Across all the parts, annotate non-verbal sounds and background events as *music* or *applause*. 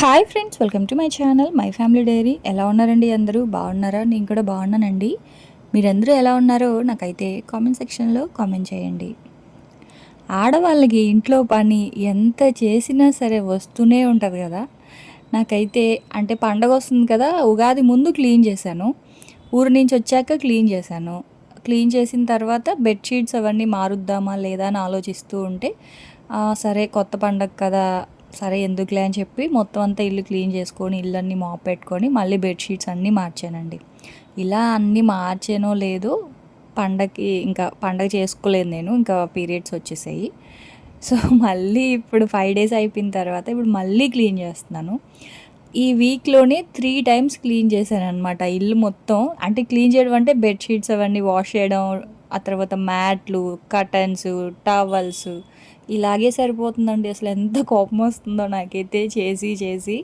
Hi friends welcome to my channel my family diary ఎలా ఉన్నారండి అందరూ? బాగున్నారా? నేను కూడా బాగున్నానండి. మీరందరూ ఎలా ఉన్నారో నాకైతే కామెంట్ సెక్షన్లో కామెంట్ చేయండి. ఆడవాళ్ళకి ఇంట్లో పని ఎంత చేసినా సరే వస్తూనే ఉంటుంది కదా. నాకైతే అంటే పండగ వస్తుంది కదా ఉగాది ముందు క్లీన్ చేశాను. ఊరు నుంచి వచ్చాక క్లీన్ చేశాను. క్లీన్ చేసిన తర్వాత బెడ్షీట్స్ అవన్నీ మారుద్దామా లేదా అని ఆలోచిస్తూ ఉంటే సరే కొత్త పండగ కదా సరే ఎందుకులే అని చెప్పి మొత్తం అంతా ఇల్లు క్లీన్ చేసుకొని ఇల్లన్నీ మాప్ పెట్టుకొని మళ్ళీ బెడ్షీట్స్ అన్నీ మార్చానండి. ఇలా అన్నీ మార్చానో లేదో పండగకి ఇంకా పండగ చేసుకోలేదు నేను ఇంకా పీరియడ్స్ వచ్చేసాయి. సో మళ్ళీ ఇప్పుడు ఫైవ్ డేస్ అయిపోయిన తర్వాత ఇప్పుడు మళ్ళీ క్లీన్ చేస్తున్నాను. ఈ వీక్లోనే త్రీ టైమ్స్ క్లీన్ చేశాను అనమాట ఇల్లు మొత్తం అంటే క్లీన్ చేయడం అంటే బెడ్షీట్స్ అవన్నీ వాష్ చేయడం ఆ తర్వాత మ్యాట్లు కటన్స్ టవల్స్ ఇలాగే సరిపోతుందండి. అసలు ఎంత కోపం వస్తుందో నాకైతే చేసి చేసి.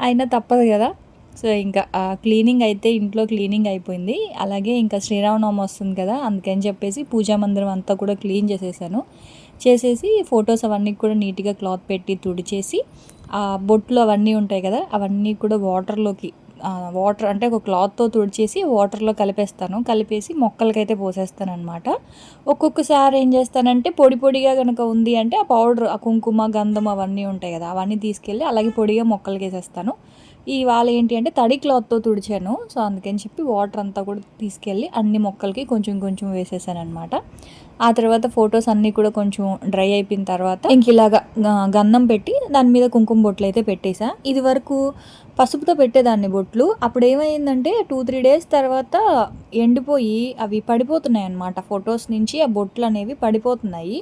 అయినా తప్పదు కదా. సో ఇంకా క్లీనింగ్ అయితే ఇంట్లో క్లీనింగ్ అయిపోయింది. అలాగే ఇంకా శ్రీరామనవమి వస్తుంది కదా. అందుకని చెప్పేసి పూజా మందిరం అంతా కూడా క్లీన్ చేసేసాను. చేసేసి ఫొటోస్ అవన్నీ కూడా నీట్గా క్లాత్ పెట్టి తుడిచేసి ఆ బొట్లు అవన్నీ ఉంటాయి కదా అవన్నీ కూడా వాటర్లోకి వాటర్ అంటే ఒక క్లాత్తో తుడిచేసి వాటర్లో కలిపేస్తాను. కలిపేసి మొక్కలకైతే పోసేస్తాను అనమాట ఒక్కొక్కసారి ఏం చేస్తానంటే పొడి పొడిగా కనుక ఉంది అంటే ఆ పౌడర్ ఆ కుంకుమ గంధం అవన్నీ ఉంటాయి కదా అవన్నీ తీసుకెళ్ళి అలాగే పొడిగా మొక్కలకి వేసేస్తాను ఇవాళ ఏంటి అంటే తడి క్లాత్తో తుడిచాను. సో అందుకని చెప్పి వాటర్ అంతా కూడా తీసుకెళ్ళి అన్ని మొక్కలకి కొంచెం కొంచెం వేసేసాను అనమాట ఆ తర్వాత ఫొటోస్ అన్నీ కూడా కొంచెం డ్రై అయిపోయిన తర్వాత ఇంక ఇలాగా గంధం పెట్టి దాని మీద కుంకుమ బొట్లు అయితే పెట్టేసా. ఇది వరకు పసుపుతో పెట్టేదాన్ని బొట్లు. అప్పుడు ఏమైందంటే టూ త్రీ డేస్ తర్వాత ఎండిపోయి అవి పడిపోతున్నాయి అన్నమాట ఫొటోస్ నుంచి ఆ బొట్లు అనేవి పడిపోతున్నాయి.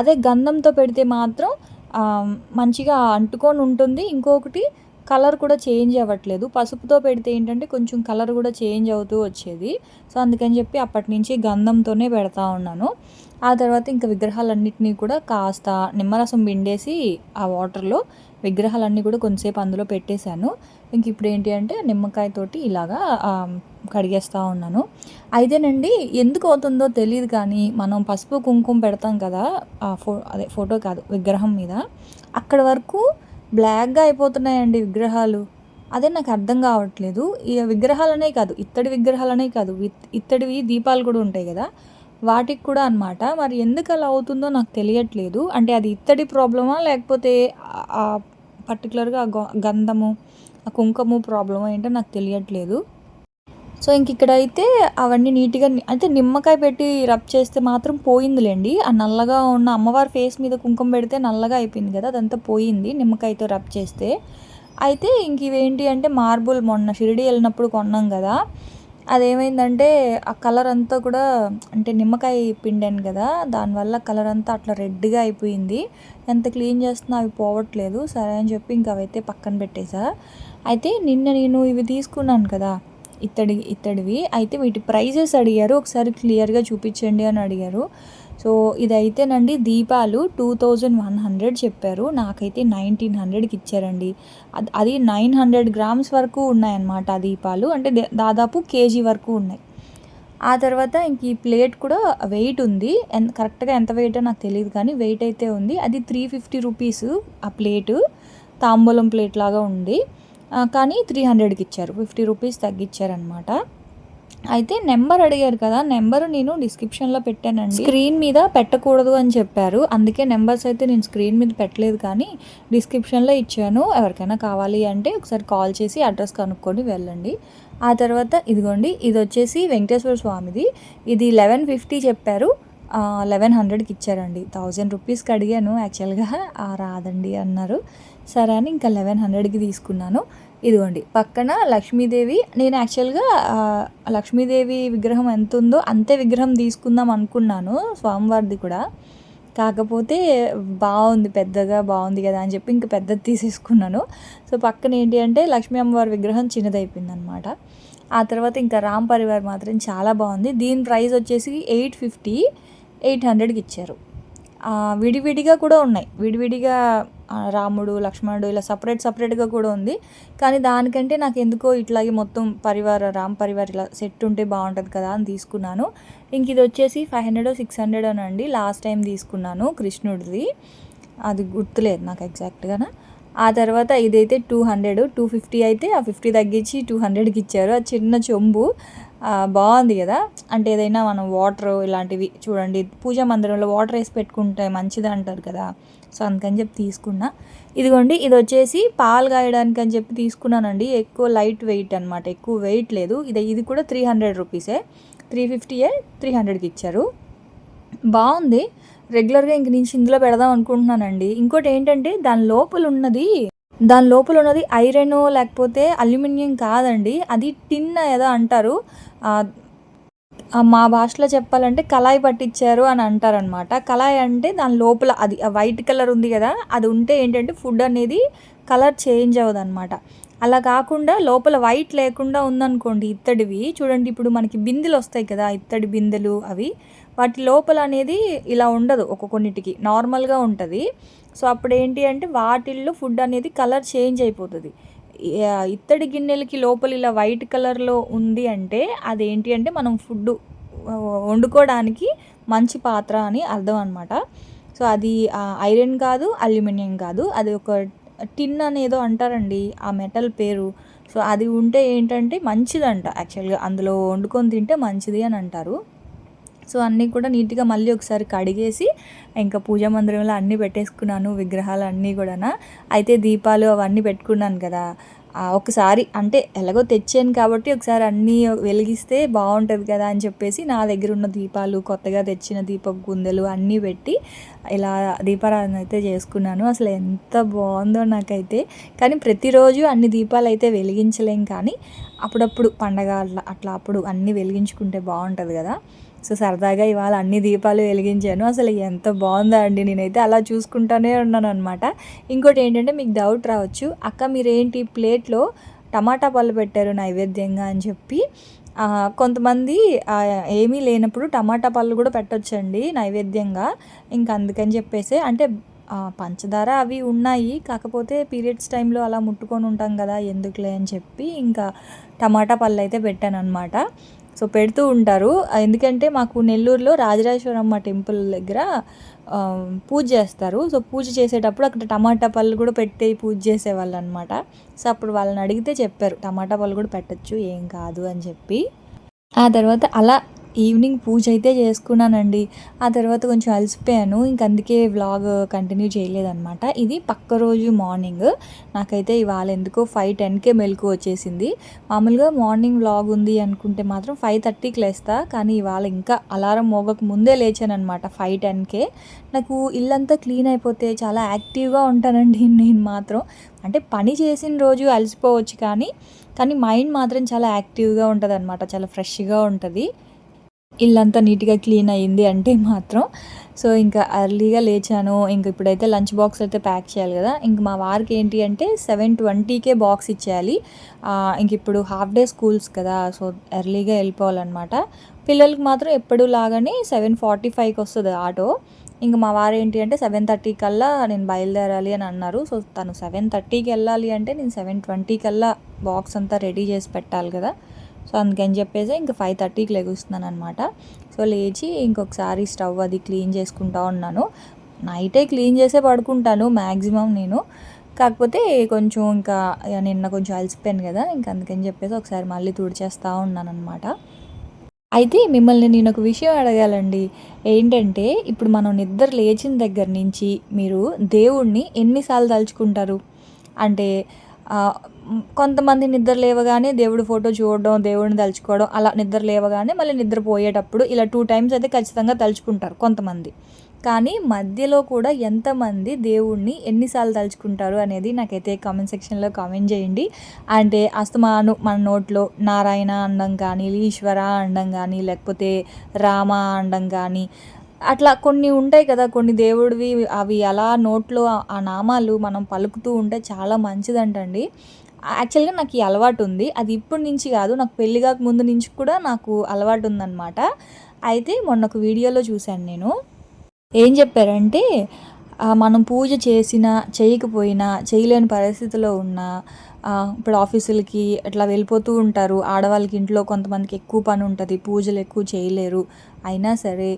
అదే గంధంతో పెడితే మాత్రం మంచిగా అంటుకొని ఉంటుంది. ఇంకొకటి కలర్ కూడా చేంజ్ అవ్వట్లేదు. పసుపుతో పెడితే ఏంటంటే కొంచెం కలర్ కూడా చేంజ్ అవుతూ వచ్చేది. సో అందుకని చెప్పి అప్పటి నుంచి గంధంతోనే పెడతా ఉన్నాను. ఆ తర్వాత ఇంకా విగ్రహాలన్నింటినీ కూడా కాస్త నిమ్మరసం పిండేసి ఆ వాటర్లో విగ్రహాలన్నీ కూడా కొంతసేపు అందులో పెట్టేశాను. ఇంక ఇప్పుడు ఏంటి అంటే నిమ్మకాయతోటి ఇలాగా కడిగేస్తూ ఉన్నాను. అయితేనండి ఎందుకు అవుతుందో తెలియదు కానీ మనం పసుపు కుంకుమ పెడతాం కదా ఆ ఫో అదే ఫోటో కాదు విగ్రహం మీద. అక్కడ వరకు బ్లాక్గా అయిపోతున్నాయండి విగ్రహాలు. అదే నాకు అర్థం కావట్లేదు. ఈ విగ్రహాలనే కాదు ఇత్తడి విగ్రహాలనే కాదు ఇత్తడివి దీపాలు కూడా ఉంటాయి కదా? వాటికి కూడా అన్నమాట. మరి ఎందుకు అలా అవుతుందో నాకు తెలియట్లేదు. అంటే అది ఇత్తడి ప్రాబ్లమా లేకపోతే ఆ- పర్టికులర్గా గ- గంధము ఆ కుంకుమ ప్రాబ్లమా ఏంటో నాకు తెలియట్లేదు. సో ఇంక ఇక్కడ అయితే అవన్నీ నీట్గా అయితే నిమ్మకాయ పెట్టి రబ్ చేస్తే మాత్రం పోయిందిలేండి. ఆ నల్లగా ఉన్న అమ్మవారి ఫేస్ మీద కుంకుమ పెడితే నల్లగా అయిపోయింది కదా అదంతా పోయింది నిమ్మకాయతో రబ్ చేస్తే. అయితే ఇంక ఇవేంటి అంటే మార్బుల్ మొన్న షిరిడి వెళ్ళినప్పుడు కొన్నాం కదా అదేమైందంటే ఆ కలర్ అంతా కూడా అంటే నిమ్మకాయ పిండాను కదా దానివల్ల కలర్ అంతా అట్లా రెడ్గా అయిపోయింది. ఎంత క్లీన్ చేస్తున్నా అవి పోవట్లేదు సరే అని చెప్పి ఇంక అవైతే పక్కన పెట్టేసా. అయితే నిన్న నేను ఇవి తీసుకున్నాను కదా ఇత్తడి ఇత్తడివి. అయితే వీటి ప్రైజెస్ అడిగారు. ఒకసారి క్లియర్గా చూపించండి అని అడిగారు. సో ఇదైతేనండి దీపాలు టూ థౌజండ్ వన్ హండ్రెడ్ చెప్పారు. నాకైతే నైన్టీన్ హండ్రెడ్కి ఇచ్చారండి. అది నైన్ హండ్రెడ్ గ్రామ్స్ వరకు ఉన్నాయన్నమాట ఆ దీపాలు. అంటే దాదాపు కేజీ వరకు ఉన్నాయి. ఆ తర్వాత ఇంక ఈ ప్లేట్ కూడా వెయిట్ ఉంది. ఎంత కరెక్ట్గా ఎంత వెయిట్ నాకు తెలియదు కానీ వెయిట్ అయితే ఉంది. అది త్రీ ఫిఫ్టీ రూపీస్ ఆ ప్లేటు. తాంబూలం ప్లేట్ లాగా ఉంది. కానీ త్రీ హండ్రెడ్కి ఇచ్చారు. ఫిఫ్టీ రూపీస్ తగ్గించారనమాట అయితే నెంబర్ అడిగారు కదా నెంబర్ నేను డిస్క్రిప్షన్లో పెట్టానండి. స్క్రీన్ మీద పెట్టకూడదు అని చెప్పారు. అందుకే నెంబర్స్ అయితే నేను స్క్రీన్ మీద పెట్టలేదు కానీ డిస్క్రిప్షన్లో ఇచ్చాను. ఎవరికైనా కావాలి అంటే ఒకసారి కాల్ చేసి అడ్రస్ కనుక్కొని వెళ్ళండి. ఆ తర్వాత ఇదిగోండి ఇది వచ్చేసి వెంకటేశ్వర స్వామిది. ఇది లెవెన్ ఫిఫ్టీ చెప్పారు. లెవెన్ హండ్రెడ్కి ఇచ్చారండి. థౌజండ్ రూపీస్కి అడిగాను యాక్చువల్గా రాదండి అన్నారు. సరే అని ఇంకా లెవెన్ హండ్రెడ్కి తీసుకున్నాను. ఇదిగోండి పక్కన లక్ష్మీదేవి నేను యాక్చువల్గా లక్ష్మీదేవి విగ్రహం ఎంత ఉందో అంతే విగ్రహం తీసుకుందాం అనుకున్నాను స్వామివారిది కూడా. కాకపోతే బాగుంది పెద్దగా బాగుంది కదా అని చెప్పి ఇంక పెద్దది తీసేసుకున్నాను. సో పక్కన ఏంటి అంటే లక్ష్మీ అమ్మవారి విగ్రహం చిన్నదైపోయిందనమాట ఆ తర్వాత ఇంకా రామ్ పరివార్ మాత్రం చాలా బాగుంది. దీని ప్రైస్ వచ్చేసి ఎయిట్ ఫిఫ్టీ ఎయిట్ హండ్రెడ్కి ఇచ్చారు. విడివిడిగా కూడా ఉన్నాయి. విడివిడిగా రాముడు లక్ష్మణుడు ఇలా సపరేట్ సపరేట్గా కూడా ఉంది. కానీ దానికంటే నాకు ఎందుకో ఇట్లాగే మొత్తం పరివార రామ్ పరివార్ ఇలా సెట్ ఉంటే బాగుంటుంది కదా అని తీసుకున్నాను. ఇంక ఇది వచ్చేసి ఫైవ్ హండ్రెడ్ సిక్స్ హండ్రెడ్ అనండి లాస్ట్ టైం తీసుకున్నాను కృష్ణుడిది. అది గుర్తులేదు నాకు ఎగ్జాక్ట్గా ఆ తర్వాత ఇదైతే టూ హండ్రెడ్ టూ ఫిఫ్టీ అయితే ఆ ఫిఫ్టీ తగ్గించి టూ హండ్రెడ్కి ఇచ్చారు. ఆ చిన్న చెంబు బాగుంది కదా. అంటే ఏదైనా మనం వాటర్ ఇలాంటివి చూడండి. పూజా మందిరంలో వాటర్ వేసి పెట్టుకుంటే మంచిది అంటారు కదా. సో అందుకని చెప్పి తీసుకున్నా. ఇదిగోండి ఇది వచ్చేసి పాలు కాయడానికి అని చెప్పి తీసుకున్నానండి. ఎక్కువ లైట్ వెయిట్ అనమాట ఎక్కువ వెయిట్ లేదు. ఇది ఇది కూడా త్రీ హండ్రెడ్ రూపీసే. త్రీ ఫిఫ్టీయే త్రీ హండ్రెడ్కి ఇచ్చారు. బాగుంది. రెగ్యులర్గా ఇంక నుంచి ఇందులో పెడదాం అనుకుంటున్నానండి. ఇంకోటి ఏంటంటే దాని లోపల ఉన్నది దాని లోపల ఉన్నది ఐరన్ లేకపోతే అల్యూమినియం కాదండి. అది టిన్ ఏదో అంటారు. మా భాషలో చెప్పాలంటే కళాయి పట్టించారు అని అంటారనమాట. కళాయి అంటే దాని లోపల అది వైట్ కలర్ ఉంది కదా అది ఉంటే ఏంటంటే ఫుడ్ అనేది కలర్ చేంజ్ అవ్వదు అనమాట అలా కాకుండా లోపల వైట్ లేకుండా ఉందనుకోండి ఇత్తడివి చూడండి ఇప్పుడు మనకి బిందెలు వస్తాయి కదా ఇత్తడి బిందెలు అవి. వాటి లోపల అనేది ఇలా ఉండదు ఒక కొన్నిటికి నార్మల్గా ఉంటుంది. సో అప్పుడు ఏంటి అంటే వాటిల్లో ఫుడ్ అనేది కలర్ చేంజ్ అయిపోతుంది. ఇత్తడి గిన్నెలకి లోపల ఇలా వైట్ కలర్లో ఉంది అంటే అదేంటి అంటే మనం ఫుడ్ వండుకోవడానికి మంచి పాత్ర అని అర్థం అనమాట సో అది ఐరన్ కాదు అల్యూమినియం కాదు. అది ఒక టిన్ అనేదో అంటారండి ఆ మెటల్ పేరు. సో అది ఉంటే ఏంటంటే మంచిదంట యాక్చువల్గా అందులో వండుకొని తింటే మంచిది అని అంటారు. సో అన్నీ కూడా నీట్గా మళ్ళీ ఒకసారి కడిగేసి ఇంకా పూజా మందిరంలో అన్నీ పెట్టేసుకున్నాను విగ్రహాలు అన్నీ కూడా అయితే దీపాలు అవన్నీ పెట్టుకున్నాను కదా. ఒకసారి అంటే ఎలాగో తెచ్చాను కాబట్టి ఒకసారి అన్నీ వెలిగిస్తే బాగుంటుంది కదా అని చెప్పేసి నా దగ్గర ఉన్న దీపాలు కొత్తగా తెచ్చిన దీపపు గుందెలు అన్నీ పెట్టి ఇలా దీపారాధన అయితే చేసుకున్నాను. అసలు ఎంత బాగుందో నాకైతే. కానీ ప్రతిరోజు అన్ని దీపాలు అయితే వెలిగించలేం కానీ అప్పుడప్పుడు పండగ అట్లా అట్లా అప్పుడు అన్నీ వెలిగించుకుంటే బాగుంటుంది కదా. సో సరదాగా ఇవాళ అన్ని దీపాలు వెలిగించాను. అసలు ఎంత బాగుందా అండి నేనైతే అలా చూసుకుంటానే ఉన్నాను అనమాట ఇంకోటి ఏంటంటే మీకు డౌట్ రావచ్చు. అక్క మీరేంటి ప్లేట్లో టమాటా పళ్ళు పెట్టారు నైవేద్యంగా అని చెప్పి కొంతమంది ఏమీ లేనప్పుడు టమాటా పళ్ళు కూడా పెట్టొచ్చండి నైవేద్యంగా. ఇంకా అందుకని చెప్పేసి అంటే పంచదార అవి ఉన్నాయి. కాకపోతే పీరియడ్స్ టైంలో అలా ముట్టుకొని ఉంటాం కదా ఎందుకులే అని చెప్పి ఇంకా టమాటా పళ్ళు అయితే పెట్టాను అనమాట సో పెడుతూ ఉంటారు. ఎందుకంటే మాకు నెల్లూరులో రాజరాజేశ్వరమ్మ టెంపుల్ దగ్గర పూజ చేస్తారు. సో పూజ చేసేటప్పుడు అక్కడ టమాటా పళ్ళు కూడా పెట్టి పూజ చేసేవాళ్ళు అనమాట సో అప్పుడు వాళ్ళని అడిగితే చెప్పారు టమాటా పళ్ళు కూడా పెట్టచ్చు ఏం కాదు అని చెప్పి. ఆ తర్వాత అలా ఈవినింగ్ పూజ అయితే చేసుకున్నానండి. ఆ తర్వాత కొంచెం అలసిపోయాను. ఇంక అందుకే వ్లాగ్ కంటిన్యూ చేయలేదన్నమాట. ఇది పక్క రోజు మార్నింగ్. నాకైతే ఇవాళ ఎందుకో ఫైవ్ టెన్కే మెలకు వచ్చేసింది. మామూలుగా మార్నింగ్ వ్లాగ్ ఉంది అనుకుంటే మాత్రం ఫైవ్ థర్టీకి లేస్తా. కానీ ఇవాళ ఇంకా అలారం మోగక ముందే లేచాను అనమాట ఫైవ్ టెన్కే నాకు ఇల్లంతా క్లీన్ అయిపోతే చాలా యాక్టివ్గా ఉంటానండి *laughs* నేను మాత్రం. అంటే పని చేసిన రోజు అలసిపోవచ్చు కానీ కానీ మైండ్ మాత్రం చాలా యాక్టివ్గా ఉంటుంది అనమాట చాలా ఫ్రెష్గా ఉంటుంది. ఇల్లంతా నీట్గా క్లీన్ అయ్యింది అంటే మాత్రం. సో ఇంకా ఎర్లీగా లేచాను. ఇంక ఇప్పుడైతే లంచ్ బాక్స్ అయితే ప్యాక్ చేయాలి కదా. ఇంక మా వారికి ఏంటి అంటే సెవెన్ ట్వంటీకే బాక్స్ ఇచ్చేయాలి. ఇంక ఇప్పుడు హాఫ్ డే స్కూల్స్ కదా. సో ఎర్లీగా వెళ్ళిపోవాలన్నమాట. పిల్లలకి మాత్రం ఎప్పుడు లాగానే సెవెన్ ఫార్టీ ఫైవ్కి వస్తుంది ఆటో. ఇంక మా వారు ఏంటి అంటే సెవెన్ థర్టీ కల్లా నేను బయలుదేరాలి అని అన్నారు. సో తను సెవెన్ థర్టీకి వెళ్ళాలి అంటే నేను సెవెన్ ట్వంటీ కల్లా బాక్స్ అంతా రెడీ చేసి పెట్టాలి కదా. సో అందుకని చెప్పేసి ఇంకా ఫైవ్ థర్టీకి లెగుస్తున్నాను అనమాట సో లేచి ఇంకొకసారి స్టవ్ అది క్లీన్ చేసుకుంటా ఉన్నాను. నైటే క్లీన్ చేసే పడుకుంటాను మ్యాక్సిమం నేను. కాకపోతే కొంచెం ఇంకా నిన్న కొంచెం అలసిపోయాను కదా ఇంకా అందుకని చెప్పేసి ఒకసారి మళ్ళీ తుడిచేస్తూ ఉన్నాను అనమాట అయితే మిమ్మల్ని నేను ఒక విషయం అడగాలండి. ఏంటంటే ఇప్పుడు మనం నిద్ర లేచిన దగ్గర నుంచి మీరు దేవుణ్ణి ఎన్నిసార్లు తలుచుకుంటారు? అంటే కొంతమంది నిద్ర లేవగానే దేవుడి ఫోటో చూడడం దేవుడిని తలుచుకోవడం అలా నిద్ర లేవగానే మళ్ళీ నిద్రపోయేటప్పుడు ఇలా టూ టైమ్స్ అయితే ఖచ్చితంగా తలుచుకుంటారు కొంతమంది. కానీ మధ్యలో కూడా ఎంతమంది దేవుణ్ణి ఎన్నిసార్లు తలుచుకుంటారు అనేది నాకైతే కామెంట్ సెక్షన్లో కామెంట్ చేయండి. అంటే అస్తమాను మన నోట్లో నారాయణ అండం కానీ ఈశ్వర అండం కానీ లేకపోతే రామ అండం కానీ అట్లా కొన్ని ఉంటాయి కదా కొన్ని దేవుడివి అవి అలా నోట్లో ఆ- ఆ నామాలు మనం పలుకుతూ ఉంటే చాలా మంచిదంటండి. యాక్చువల్గా నాకు ఈ అలవాటు ఉంది. అది ఇప్పటి నుంచి కాదు నాకు పెళ్ళి కాక ముందు నుంచి కూడా నాకు అలవాటు ఉందన్నమాట. అయితే మొన్న ఒక వీడియోలో చూశాను నేను. ఏం చెప్పారంటే మనం పూజ చేసినా చేయకపోయినా చేయలేని పరిస్థితిలో ఉన్నా ఇప్పుడు ఆఫీసులకి అట్లా వెళ్ళిపోతూ ఉంటారు. ఆడవాళ్ళకి ఇంట్లో కొంతమందికి ఎక్కువ పని ఉంటుంది పూజలు ఎక్కువ చేయలేరు. అయినా సరే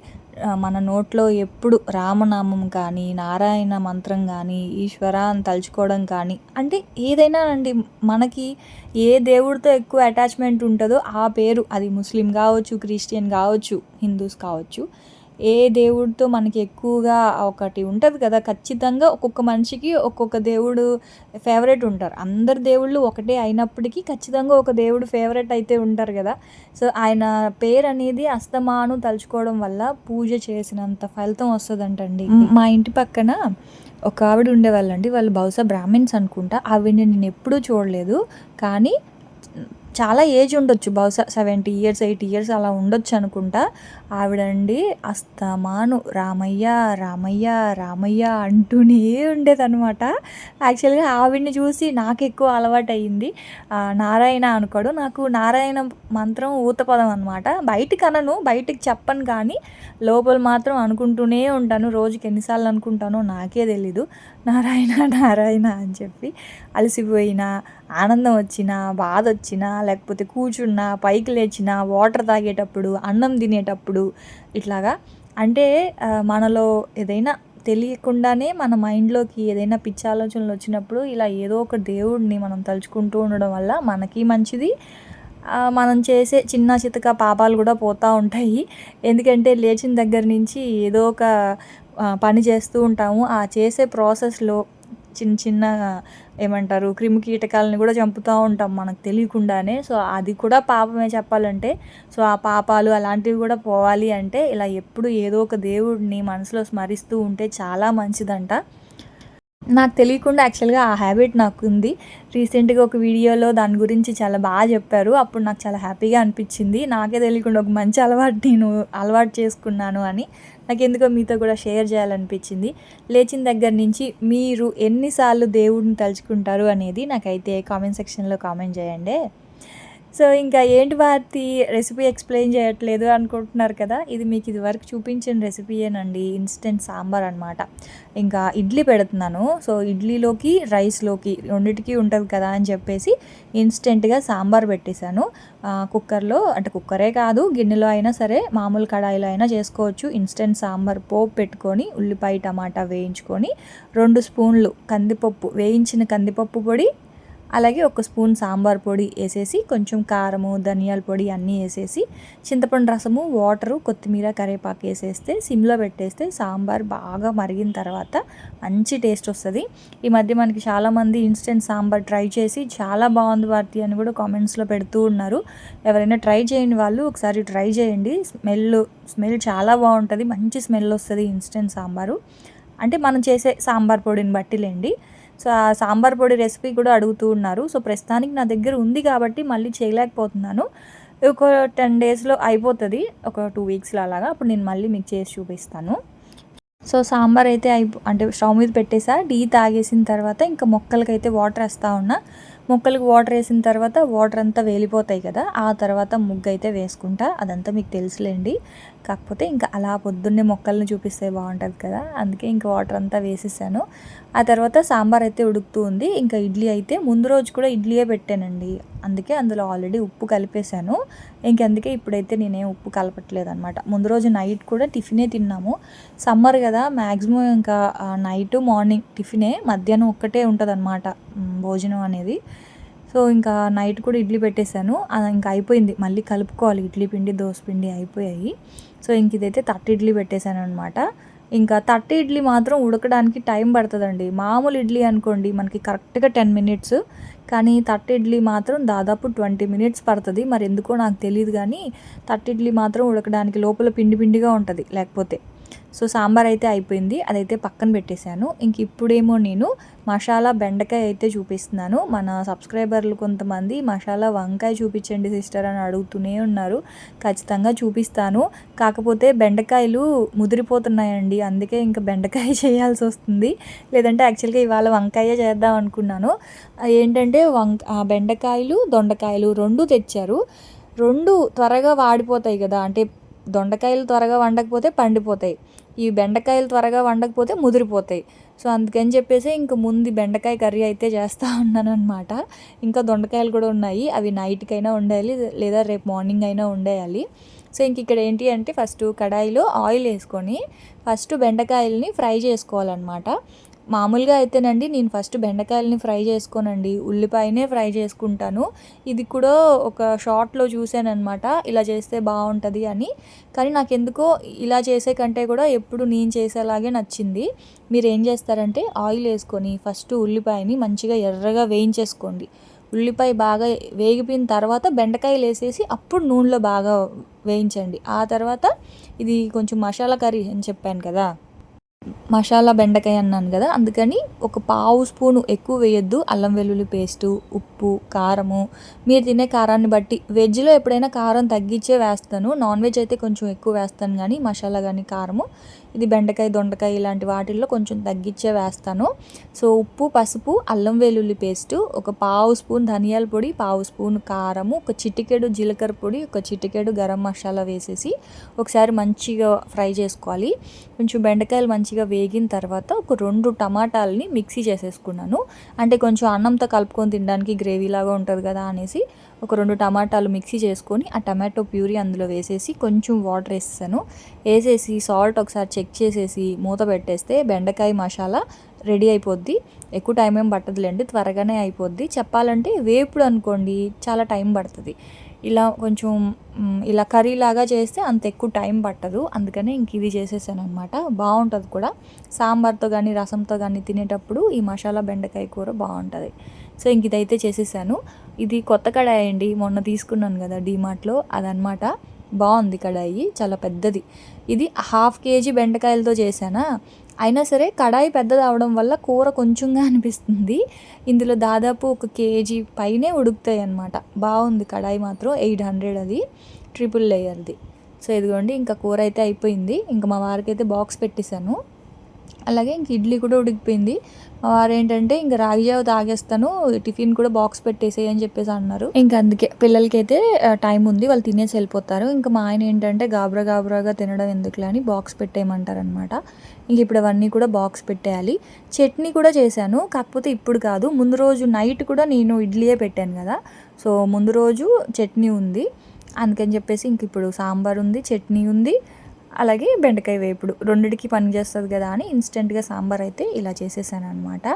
మన నోట్లో ఎప్పుడు రామనామం కానీ నారాయణ మంత్రం కానీ ఈశ్వర అని తలుచుకోవడం కానీ అంటే ఏదైనా అండి మనకి ఏ దేవుడితో ఎక్కువ అటాచ్మెంట్ ఉంటుందో ఆ పేరు అది ముస్లిం కావచ్చు క్రిస్టియన్ కావచ్చు హిందూస్ కావచ్చు ఏ దేవుడితో మనకి ఎక్కువగా ఒకటి ఉంటుంది కదా ఖచ్చితంగా ఒక్కొక్క మనిషికి ఒక్కొక్క దేవుడు ఫేవరెట్ ఉంటారు. అందరు దేవుళ్ళు ఒకటే అయినప్పటికీ ఖచ్చితంగా ఒక దేవుడు ఫేవరెట్ అయితే ఉంటారు కదా. సో ఆయన పేరు అనేది అస్తమాను తలుచుకోవడం వల్ల పూజ చేసినంత ఫలితం వస్తుందంటండి. మా ఇంటి పక్కన ఒక ఆవిడ ఉండేవాళ్ళండి. వాళ్ళు బహుశా బ్రాహ్మిన్స్ అనుకుంటా. ఆవిడని నేను ఎప్పుడూ చూడలేదు. కానీ చాలా ఏజ్ ఉండొచ్చు. బహుశా సెవెంటీ ఇయర్స్ ఎయిటీ ఇయర్స్ అలా ఉండొచ్చు అనుకుంటా. ఆవిడండి అస్తమాను రామయ్య రామయ్య రామయ్య అంటూనే ఉండేదనమాట యాక్చువల్గా ఆవిడ్ని చూసి నాకు ఎక్కువ అలవాటు అయ్యింది నారాయణ అనుకోడు. నాకు నారాయణ మంత్రం ఊతపదం అనమాట బయటికి అనను బయటికి చెప్పను కానీ లోపల మాత్రం అనుకుంటూనే ఉంటాను. రోజుకి ఎన్నిసార్లు అనుకుంటానో నాకే తెలీదు. నారాయణ నారాయణ అని చెప్పి అలసిపోయినా ఆనందం వచ్చినా బాధ వచ్చినా లేకపోతే కూర్చున్నా పైకి లేచినా వాటర్ తాగేటప్పుడు అన్నం తినేటప్పుడు ఇట్లాగా. అంటే మనలో ఏదైనా తెలియకుండానే మన మైండ్లోకి ఏదైనా పిచ్చి ఆలోచనలు వచ్చినప్పుడు ఇలా ఏదో ఒక దేవుడిని మనం తలుచుకుంటూ ఉండడం వల్ల మనకి మంచిది. మనం చేసే చిన్న చితక పాపాలు కూడా పోతూ ఉంటాయి. ఎందుకంటే లేచిన దగ్గర నుంచి ఏదో ఒక పని చేస్తూ ఉంటాము. ఆ చేసే ప్రాసెస్లో చిన్న చిన్న ఏమంటారు క్రిమి కీటకాలను కూడా చంపుతూ ఉంటాం మనకు తెలియకుండానే. సో అది కూడా పాపమే చెప్పాలంటే. సో ఆ పాపాలు అలాంటివి కూడా పోవాలి అంటే ఇలా ఎప్పుడు ఏదో ఒక దేవుడిని మనసులో స్మరిస్తూ ఉంటే చాలా మంచిదంట. నాకు తెలియకుండా యాక్చువల్గా ఆ హ్యాబిట్ నాకు ఉంది. రీసెంట్గా ఒక వీడియోలో దాని గురించి చాలా బాగా చెప్పారు. అప్పుడు నాకు చాలా హ్యాపీగా అనిపించింది. నాకే తెలియకుండా ఒక మంచి అలవాటు నేను అలవాటు చేసుకున్నాను అని. నాకు ఎందుకో మీతో కూడా షేర్ చేయాలనిపించింది. లేచిన దగ్గర నుంచి మీరు ఎన్నిసార్లు దేవుడిని తలుచుకుంటారు అనేది నాకైతే కామెంట్ సెక్షన్లో కామెంట్ చేయండి. సో ఇంకా ఏంటి వాటి రెసిపీ ఎక్స్ప్లెయిన్ చేయట్లేదు అనుకుంటున్నారు కదా ఇది మీకు ఇది వరకు చూపించిన రెసిపీయేనండి ఇన్స్టెంట్ సాంబార్ అనమాట ఇంకా ఇడ్లీ పెడుతున్నాను సో ఇడ్లీలోకి రైస్లోకి రెండింటికి ఉంటుంది కదా అని చెప్పేసి ఇన్స్టెంట్గా సాంబార్ పెట్టేశాను. కుక్కర్లో అంటే కుక్కరే కాదు గిన్నెలో అయినా సరే మామూలు కడాయిలో అయినా చేసుకోవచ్చు. ఇన్స్టెంట్ సాంబార్ పోపు పెట్టుకొని ఉల్లిపాయ టమాటా వేయించుకొని రెండు స్పూన్లు కందిపప్పు వేయించిన కందిపప్పు పొడి అలాగే ఒక స్పూన్ సాంబార్ పొడి వేసేసి కొంచెం కారము ధనియాల పొడి అన్నీ వేసేసి చింతపండు రసము వాటరు కొత్తిమీర కరివేపాకు వేసేస్తే సిమ్లో పెట్టేస్తే సాంబార్ బాగా మరిగిన తర్వాత మంచి టేస్ట్ వస్తుంది. ఈ మధ్య మనకి చాలామంది ఇన్స్టెంట్ సాంబార్ ట్రై చేసి చాలా బాగుంది భారతి అని కూడా కామెంట్స్లో పెడుతూ ఉన్నారు. ఎవరైనా ట్రై చేయని వాళ్ళు ఒకసారి ట్రై చేయండి. స్మెల్ స్మెల్ చాలా బాగుంటుంది. మంచి స్మెల్ వస్తుంది ఇన్స్టెంట్ సాంబారు. అంటే మనం చేసే సాంబార్ పొడిని బట్టిలేండి సో ఆ సాంబార్ పొడి రెసిపీ కూడా అడుగుతూ ఉన్నారు. సో ప్రస్తుతానికి నా దగ్గర ఉంది కాబట్టి మళ్ళీ చేయలేకపోతున్నాను. ఒక టెన్ డేస్లో అయిపోతుంది. ఒక టూ వీక్స్లో అలాగా. అప్పుడు నేను మళ్ళీ మీకు చేసి చూపిస్తాను. సో సాంబార్ అయితే అయిపో అంటే స్టవ్ మీద పెట్టేసా. టీ తాగేసిన తర్వాత ఇంకా మొక్కలకైతే వాటర్ వేస్తూ ఉన్నా. మొక్కలకు వాటర్ వేసిన తర్వాత వాటర్ అంతా వేలిపోతాయి కదా ఆ తర్వాత ముగ్గు అయితే వేసుకుంటా. అదంతా మీకు తెలుసులేండి. కాకపోతే ఇంకా అలా పొద్దున్నే మొక్కల్ని చూపిస్తే బాగుంటుంది కదా అందుకే ఇంకా వాటర్ అంతా వేసేసాను. ఆ తర్వాత సాంబార్ అయితే ఉడుకుతూ ఉంది. ఇంకా ఇడ్లీ అయితే ముందు రోజు కూడా ఇడ్లీయే పెట్టానండి. అందుకే అందులో ఆల్రెడీ ఉప్పు కలిపేశాను. ఇంకెందుకే ఇప్పుడైతే నేనేం ఉప్పు కలపట్లేదు అనమాట ముందు రోజు నైట్ కూడా టిఫినే తిన్నాము. సమ్మర్ కదా మ్యాక్సిమం ఇంకా నైట్ మార్నింగ్ టిఫినే మధ్యాహ్నం ఒక్కటే ఉంటుంది అనమాట భోజనం అనేది. సో ఇంకా నైట్ కూడా ఇడ్లీ పెట్టేశాను. అది ఇంకా అయిపోయింది. మళ్ళీ కలుపుకోవాలి. ఇడ్లీ పిండి దోశ పిండి అయిపోయాయి. సో ఇంక ఇదైతే తట్టి ఇడ్లీ పెట్టేశాను అనమాట ఇంకా తట్టి ఇడ్లీ మాత్రం ఉడకడానికి టైం పడుతుందండి. మామూలు ఇడ్లీ అనుకోండి మనకి కరెక్ట్గా టెన్ మినిట్స్. కానీ తట్టి ఇడ్లీ మాత్రం దాదాపు ట్వంటీ మినిట్స్ పడుతుంది. మరి ఎందుకో నాకు తెలియదు కానీ తట్టి ఇడ్లీ మాత్రం ఉడకడానికి లోపల పిండి పిండిగా ఉంటుంది లేకపోతే. సో సాంబార్ అయితే అయిపోయింది అదైతే పక్కన పెట్టేశాను. ఇంక ఇప్పుడేమో నేను మసాలా బెండకాయ అయితే చూపిస్తున్నాను. మన సబ్స్క్రైబర్లు కొంతమంది మసాలా వంకాయ చూపించండి సిస్టర్ అని అడుగుతూనే ఉన్నారు. ఖచ్చితంగా చూపిస్తాను. కాకపోతే బెండకాయలు ముదిరిపోతున్నాయండి అందుకే ఇంకా బెండకాయ *laughs* చేయాల్సి వస్తుంది. లేదంటే యాక్చువల్గా ఇవాళ వంకాయ చేద్దాం అనుకున్నాను. ఏంటంటే వంక ఆ బెండకాయలు దొండకాయలు రెండు తెచ్చారు. రెండు త్వరగా వాడిపోతాయి కదా అంటే దొండకాయలు త్వరగా వండకపోతే పండిపోతాయి. ఈ బెండకాయలు త్వరగా వండకపోతే ముదిరిపోతాయి. సో అందుకని చెప్పేసి ఇంక ముందు బెండకాయ కర్రీ అయితే చేస్తూ ఉన్నాను అనమాట ఇంకా దొండకాయలు కూడా ఉన్నాయి. అవి నైట్కైనా ఉండాలి లేదా రేపు మార్నింగ్ అయినా ఉండేయాలి సో ఇంక ఇక్కడ ఏంటి అంటే ఫస్ట్ కడాయిలో ఆయిల్ వేసుకొని ఫస్ట్ బెండకాయలని ఫ్రై చేసుకోవాలన్నమాట. మామూలుగా అయితేనండి నేను ఫస్ట్ బెండకాయలని ఫ్రై చేసుకోనండి. ఉల్లిపాయనే ఫ్రై చేసుకుంటాను. ఇది కూడా ఒక షార్ట్లో చూశానమాట ఇలా చేస్తే బాగుంటుంది అని. కానీ నాకు ఎందుకో ఇలా చేసే కంటే కూడా ఎప్పుడు నేను చేసేలాగే నచ్చింది. మీరు ఏం చేస్తారంటే ఆయిల్ వేసుకొని ఫస్ట్ ఉల్లిపాయని మంచిగా ఎర్రగా వేయించేసుకోండి. ఉల్లిపాయ బాగా వేగిపోయిన తర్వాత బెండకాయలు వేసేసి అప్పుడు నూనెలో బాగా వేయించండి. ఆ తర్వాత ఇది కొంచెం మసాలా కర్రీ అని చెప్పాను కదా. మసాలా బెండకాయ అన్నాను కదా అందుకని ఒక పావు స్పూను ఎక్కువ వేయొద్దు. అల్లం వెల్లుల్లి పేస్టు ఉప్పు కారము. మీరు తినే కారాన్ని బట్టి వెజ్లో ఎప్పుడైనా కారం తగ్గించే వేస్తాను. నాన్ వెజ్ అయితే కొంచెం ఎక్కువ వేస్తాను కానీ మసాలా కానీ కారము. ఇది బెండకాయ దొండకాయ ఇలాంటి వాటిల్లో కొంచెం తగ్గించే వేస్తాను. సో ఉప్పు పసుపు అల్లం వెల్లుల్లి పేస్టు ఒక పావు స్పూన్ ధనియాల పొడి పావు స్పూన్ కారము ఒక చిటికెడు జీలకర్ర పొడి ఒక చిటికెడు గరం మసాలా వేసేసి ఒకసారి మంచిగా ఫ్రై చేసుకోవాలి. కొంచెం బెండకాయలు మంచిగా వేగిన తర్వాత ఒక రెండు టమాటాలని మిక్సీ చేసేసుకున్నాను. అంటే కొంచెం అన్నంతో కలుపుకొని తినడానికి గ్రేవీలాగా ఉంటుంది కదా అనేసి ఒక రెండు టమాటాలు మిక్సీ చేసుకొని ఆ టమాటో ప్యూరీ అందులో వేసేసి కొంచెం వాటర్ వేసాను వేసేసి సాల్ట్ ఒకసారి చెక్ చేసేసి మూత పెట్టేస్తే బెండకాయ మసాలా రెడీ అయిపోద్ది. ఎక్కువ టైం ఏం పట్టదులేండి త్వరగానే అయిపోద్ది. చెప్పాలంటే వేపుడు అనుకోండి చాలా టైం పడుతుంది. ఇలా కొంచెం ఇలా కర్రీ లాగా చేస్తే అంత ఎక్కువ టైం పట్టదు. అందుకనే ఇంక ఇది చేసేసాను అనమాట బాగుంటుంది కూడా. సాంబార్తో కానీ రసంతో కానీ తినేటప్పుడు ఈ మసాలా బెండకాయ కూర బాగుంటుంది. సో ఇంక ఇదైతే చేసేసాను. ఇది కొత్త కడాయి అండి. మొన్న తీసుకున్నాను కదా డీమార్ట్లో అదనమాట బాగుంది కడాయి. చాలా పెద్దది. ఇది హాఫ్ కేజీ బెండకాయలతో చేశానా? అయినా సరే కడాయి పెద్దది అవడం వల్ల కూర కొంచెంగా అనిపిస్తుంది. ఇందులో దాదాపు ఒక కేజీ పైనే ఉడుకుతాయి అనమాట బాగుంది కడాయి మాత్రం. ఎయిట్ హండ్రెడ్ అది. ట్రిపుల్ లేయర్ది. సో ఇదిగోండి ఇంకా కూర అయితే అయిపోయింది. ఇంకా మా వారికి అయితే బాక్స్ పెట్టేశాను. అలాగే ఇంక ఇడ్లీ కూడా ఉడికిపోయింది. వారేంటంటే ఇంకా రాగి జావ తాగేస్తాను టిఫిన్ కూడా బాక్స్ పెట్టేసేయి అని చెప్పేసి అన్నారు. ఇంకా అందుకే పిల్లలకైతే టైం ఉంది వాళ్ళు తినేసి వెళ్ళిపోతారు. ఇంకా మా ఆయన ఏంటంటే గాబరా గాబరాగా తినడం ఎందుకులే అని బాక్స్ పెట్టేయమంటారు అనమాట ఇంక ఇప్పుడు అవన్నీ కూడా బాక్స్ పెట్టేయాలి. చట్నీ కూడా చేశాను కాకపోతే ఇప్పుడు కాదు. ముందు రోజు నైట్ కూడా నేను ఇడ్లీయే పెట్టాను కదా. సో ముందు రోజు చట్నీ ఉంది. అందుకని చెప్పేసి ఇంక ఇప్పుడు సాంబార్ ఉంది చట్నీ ఉంది. అలాగే బెండకాయ వేపుడు. రెండిటికి పని చేస్తుంది కదా అని ఇన్స్టెంట్గా సాంబార్ అయితే ఇలా చేసేసాను అనమాట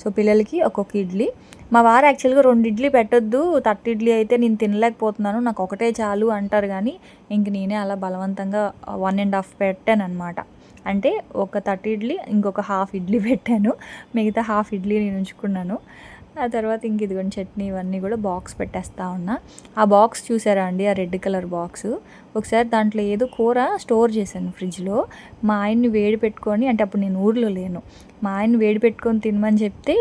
సో పిల్లలకి ఒక్కొక్క ఇడ్లీ. మా వారు యాక్చువల్గా రెండు ఇడ్లీ పెట్టొద్దు తట్టు ఇడ్లీ అయితే నేను తినలేకపోతున్నాను నాకు ఒకటే చాలు అంటారు కానీ ఇంక నేనే అలా బలవంతంగా వన్ అండ్ హాఫ్ పెట్టాను అనమాట అంటే ఒక తట్టు ఇడ్లీ ఇంకొక హాఫ్ ఇడ్లీ పెట్టాను. మిగతా హాఫ్ ఇడ్లీ నేను ఉంచుకున్నాను. ఆ తర్వాత ఇంక ఇదిగోండి చట్నీ ఇవన్నీ కూడా బాక్స్ పెట్టేస్తా ఉన్నా. ఆ బాక్స్ చూసారా అండి? ఆ రెడ్ కలర్ బాక్స్ ఒకసారి దాంట్లో ఏదో కూర స్టోర్ చేశాను ఫ్రిడ్జ్లో మా ఆయన్ని వేడి పెట్టుకొని అంటే అప్పుడు నేను ఊర్లో లేను. మా ఆయన్ని వేడి పెట్టుకొని తినమని చెప్తే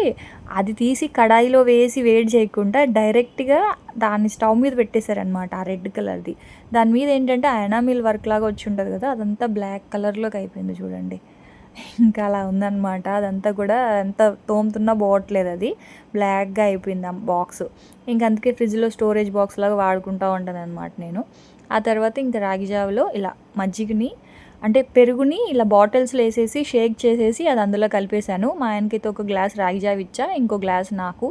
అది తీసి కడాయిలో వేసి వేడి చేయకుండా డైరెక్ట్గా దాన్ని స్టవ్ మీద పెట్టేశారనమాట ఆ రెడ్ కలర్ది. దాని మీద ఏంటంటే అయనామిల్ వర్క్ లాగా వచ్చి ఉంటుంది కదా అదంతా బ్లాక్ కలర్లోకి అయిపోయింది చూడండి. ఇంకా అలా ఉందన్నమాట. అదంతా కూడా ఎంత తోముతున్నా పోవట్లేదు అది. బ్లాక్గా అయిపోయింది ఆ బాక్స్. ఇంక అందుకే ఫ్రిడ్జ్లో స్టోరేజ్ బాక్స్ లాగా వాడుకుంటూ ఉంటాను అనమాట నేను. ఆ తర్వాత ఇంకా రాగి జావలో ఇలా మజ్జిగని అంటే పెరుగుని ఇలా బాటిల్స్లో వేసేసి షేక్ చేసేసి అది అందులో కలిపేశాను. మా ఆయనకైతే ఒక గ్లాస్ రాగి జావ ఇచ్చా ఇంకో గ్లాస్ నాకు.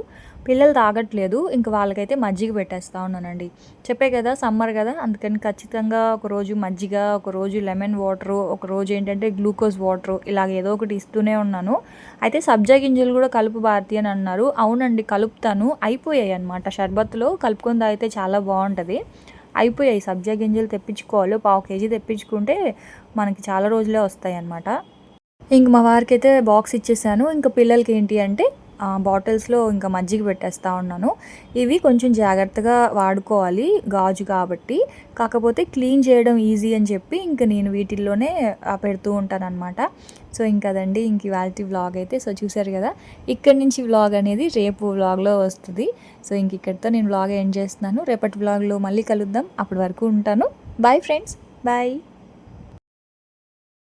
పిల్లలు తాగట్లేదు ఇంక వాళ్ళకైతే మజ్జిగ పెట్టేస్తూ ఉన్నానండి. చెప్పే కదా సమ్మర్ కదా అందుకని ఖచ్చితంగా ఒకరోజు మజ్జిగ ఒకరోజు లెమన్ వాటరు ఒక రోజు ఏంటంటే గ్లూకోజ్ వాటరు ఇలాగ ఏదో ఒకటి ఇస్తూనే ఉన్నాను. అయితే సబ్జా గింజలు కూడా కలుపు భారతి అని అన్నారు. అవునండి కలుపుతాను. అయిపోయాయి అనమాట షర్బత్లో కలుపుకొని తాగితే చాలా బాగుంటుంది. అయిపోయాయి. సబ్జా గింజలు తెప్పించుకోవాలి. పావు కేజీ తెప్పించుకుంటే మనకి చాలా రోజులే వస్తాయి అన్నమాట ఇంక మా వారికి అయితే బాక్స్ ఇచ్చేసాను. ఇంకా పిల్లలకి ఏంటి అంటే బాటిల్స్లో ఇంకా మజ్జిగ పెట్టేస్తూ ఉన్నాను. ఇవి కొంచెం జాగ్రత్తగా వాడుకోవాలి గాజు కాబట్టి. కాకపోతే క్లీన్ చేయడం ఈజీ అని చెప్పి ఇంకా నేను వీటిల్లోనే పెడుతూ ఉంటాను అనమాట సో ఇంకదండి ఇంక ఇవాళ వ్లాగ్ అయితే. సో చూసారు కదా? ఇక్కడి నుంచి వ్లాగ్ అనేది రేపు వ్లాగ్లో వస్తుంది. సో ఇంక ఇక్కడితో నేను వ్లాగ్ ఎండ్ చేస్తున్నాను. రేపటి వ్లాగ్లో మళ్ళీ కలుద్దాం. అప్పటి వరకు ఉంటాను. Bye friends. బాయ్.